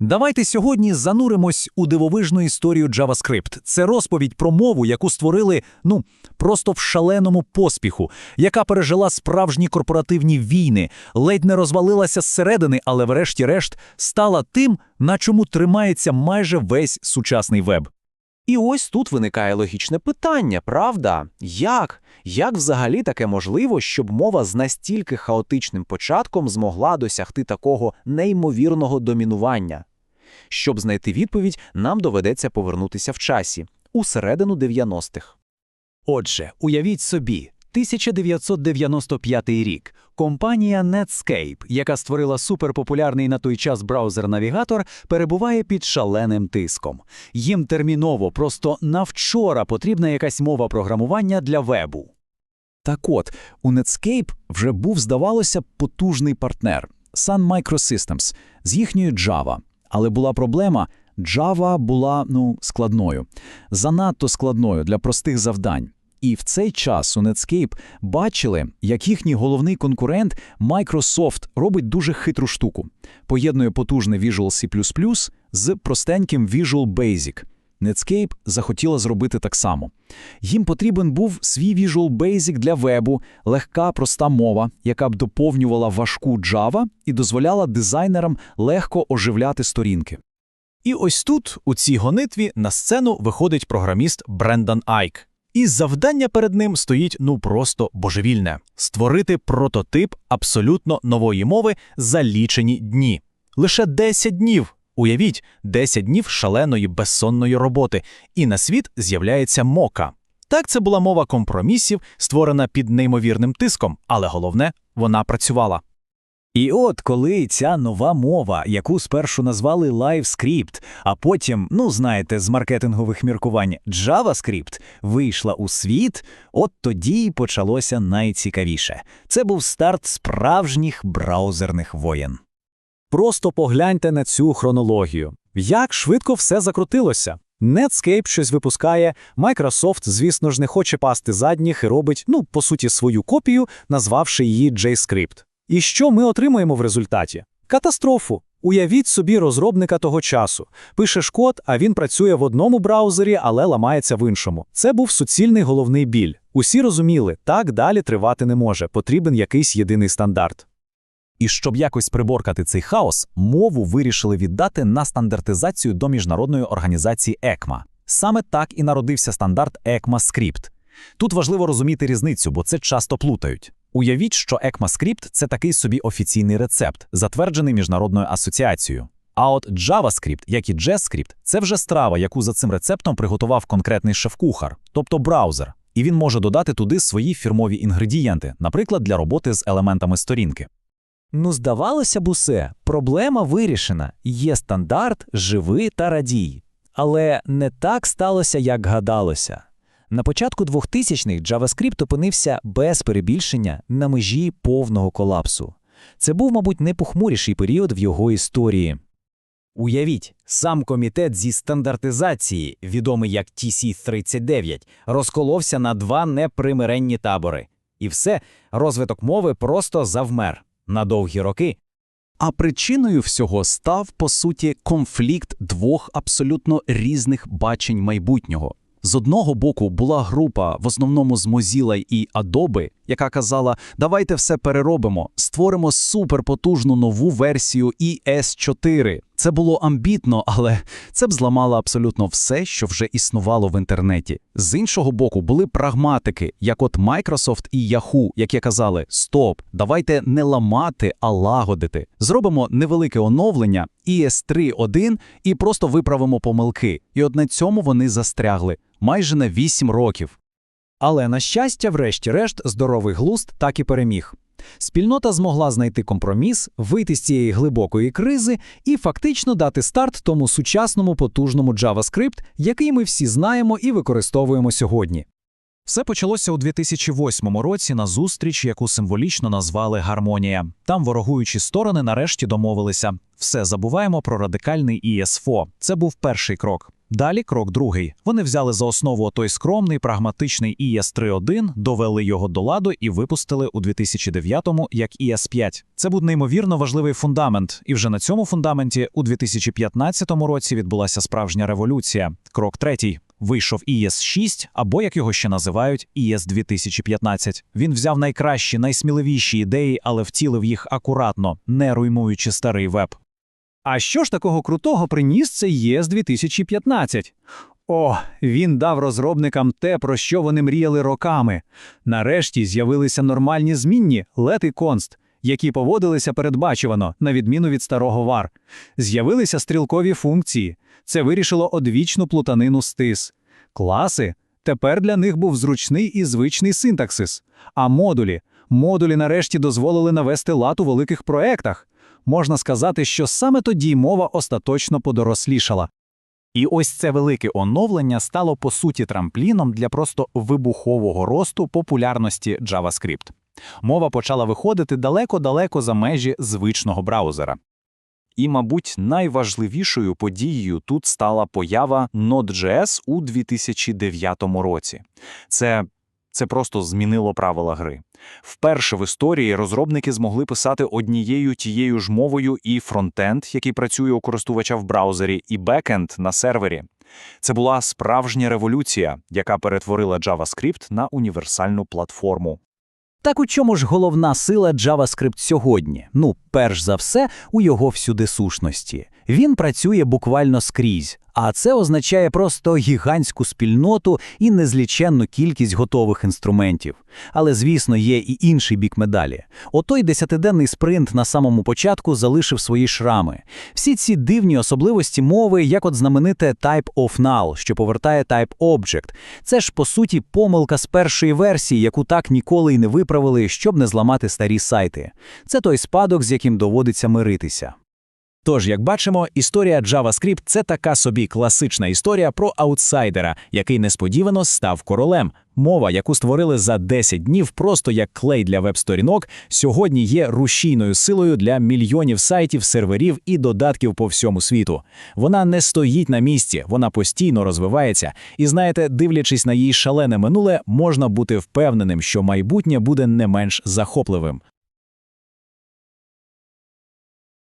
Давайте сьогодні зануримось у дивовижну історію JavaScript. Це розповідь про мову, яку створили, ну, просто в шаленому поспіху, яка пережила справжні корпоративні війни, ледь не розвалилася зсередини, але врешті-решт стала тим, на чому тримається майже весь сучасний веб. І ось тут виникає логічне питання, правда? Як? Як взагалі таке можливо, щоб мова з настільки хаотичним початком змогла досягти такого неймовірного домінування? Щоб знайти відповідь, нам доведеться повернутися в часі, у середину 90-х. Отже, уявіть собі, 1995 рік. Компанія Netscape, яка створила суперпопулярний на той час браузер-навігатор, перебуває під шаленим тиском. Їм терміново, просто навчора потрібна якась мова програмування для вебу. Так от, у Netscape вже був, здавалося, потужний партнер Sun Microsystems з їхньою Java. Але була проблема – Java була, ну, складною. Занадто складною для простих завдань. І в цей час у Netscape бачили, як їхній головний конкурент Microsoft робить дуже хитру штуку. Поєднує потужний Visual C++ з простеньким Visual Basic. Netscape захотіла зробити так само. Їм потрібен був свій Visual Basic для вебу, легка, проста мова, яка б доповнювала важку Java і дозволяла дизайнерам легко оживляти сторінки. І ось тут, у цій гонитві, на сцену виходить програміст Брендан Айк. І завдання перед ним стоїть ну просто божевільне – створити прототип абсолютно нової мови за лічені дні. Лише 10 днів. Уявіть, 10 днів шаленої безсонної роботи, і на світ з'являється мока. Так, це була мова компромісів, створена під неймовірним тиском, але головне, вона працювала. І от коли ця нова мова, яку спершу назвали LiveScript, а потім, ну знаєте, з маркетингових міркувань JavaScript, вийшла у світ, от тоді й почалося найцікавіше. Це був старт справжніх браузерних воєн. Просто погляньте на цю хронологію. Як швидко все закрутилося. Netscape щось випускає, Microsoft, звісно ж, не хоче пасти задніх і робить, ну, по суті, свою копію, назвавши її JScript. І що ми отримуємо в результаті? Катастрофу. Уявіть собі розробника того часу. Пишеш код, а він працює в одному браузері, але ламається в іншому. Це був суцільний головний біль. Усі розуміли, так далі тривати не може, потрібен якийсь єдиний стандарт. І щоб якось приборкати цей хаос, мову вирішили віддати на стандартизацію до міжнародної організації ECMA. Саме так і народився стандарт ECMAScript. Тут важливо розуміти різницю, бо це часто плутають. Уявіть, що ECMAScript – це такий собі офіційний рецепт, затверджений міжнародною асоціацією. А от JavaScript, як і JScript, це вже страва, яку за цим рецептом приготував конкретний шеф-кухар, тобто браузер. І він може додати туди свої фірмові інгредієнти, наприклад, для роботи з елементами сторінки. Ну, здавалося б, усе, проблема вирішена. Є стандарт, живи та радій. Але не так сталося, як гадалося. На початку 2000-х JavaScript опинився без перебільшення на межі повного колапсу. Це був, мабуть, найпохмуріший період в його історії. Уявіть, сам комітет зі стандартизації, відомий як TC39, розколовся на два непримиренні табори. І все, розвиток мови просто завмер на довгі роки. А причиною всього став, по суті, конфлікт двох абсолютно різних бачень майбутнього. З одного боку була група, в основному з Mozilla і Adobe, яка казала: давайте все переробимо, створимо суперпотужну нову версію ES4. Це було амбітно, але це б зламало абсолютно все, що вже існувало в інтернеті. З іншого боку, були прагматики, як от Microsoft і Yahoo, які казали: Стоп, давайте не ламати, а лагодити. Зробимо невелике оновлення ES3.1 і просто виправимо помилки. І от на цьому вони застрягли майже на 8 років. Але, на щастя, врешті-решт, здоровий глузд так і переміг. Спільнота змогла знайти компроміс, вийти з цієї глибокої кризи і фактично дати старт тому сучасному потужному JavaScript, який ми всі знаємо і використовуємо сьогодні. Все почалося у 2008 році на зустріч, яку символічно назвали Гармонія. Там ворогуючі сторони нарешті домовилися. Все забуваємо про радикальний ESFO. Це був перший крок. Далі крок другий. Вони взяли за основу той скромний, прагматичний ES 3.1, довели його до ладу і випустили у 2009-му як ES 5. Це був неймовірно важливий фундамент, і вже на цьому фундаменті у 2015 році відбулася справжня революція. Крок третій. Вийшов ES 6, або, як його ще називають, ES 2015. Він взяв найкращі, найсміливіші ідеї, але втілив їх акуратно, не руйнуючи старий веб. А що ж такого крутого приніс цей ЄС 2015? О, він дав розробникам те, про що вони мріяли роками. Нарешті з'явилися нормальні змінні лет і конст, які поводилися передбачувано, на відміну від старого вар. З'явилися стрілкові функції. Це вирішило одвічну плутанину стис. Класи. Тепер для них був зручний і звичний синтаксис. А модулі. Модулі нарешті дозволили навести лад у великих проектах. Можна сказати, що саме тоді мова остаточно подорослішала. І ось це велике оновлення стало по суті трампліном для просто вибухового росту популярності JavaScript. Мова почала виходити далеко-далеко за межі звичного браузера. І, мабуть, найважливішою подією тут стала поява Node.js у 2009 році. Це, це просто змінило правила гри. Вперше в історії розробники змогли писати однією тією ж мовою і фронтенд, який працює у користувача в браузері, і бекенд на сервері. Це була справжня революція, яка перетворила JavaScript на універсальну платформу. Так у чому ж головна сила JavaScript сьогодні? Ну, перш за все, у його всюдисушності. Він працює буквально скрізь, а це означає просто гігантську спільноту і незліченну кількість готових інструментів. Але, звісно, є і інший бік медалі. Отой десятиденний спринт на самому початку залишив свої шрами. Всі ці дивні особливості мови, як от знамените type of null, що повертає type object. Це ж, по суті, помилка з першої версії, яку так ніколи й не виправили, щоб не зламати старі сайти. Це той спадок, з яким доводиться миритися. Тож, як бачимо, історія JavaScript – це така собі класична історія про аутсайдера, який несподівано став королем. Мова, яку створили за 10 днів просто як клей для веб-сторінок, сьогодні є рушійною силою для мільйонів сайтів, серверів і додатків по всьому світу. Вона не стоїть на місці, вона постійно розвивається. І знаєте, дивлячись на її шалене минуле, можна бути впевненим, що майбутнє буде не менш захопливим.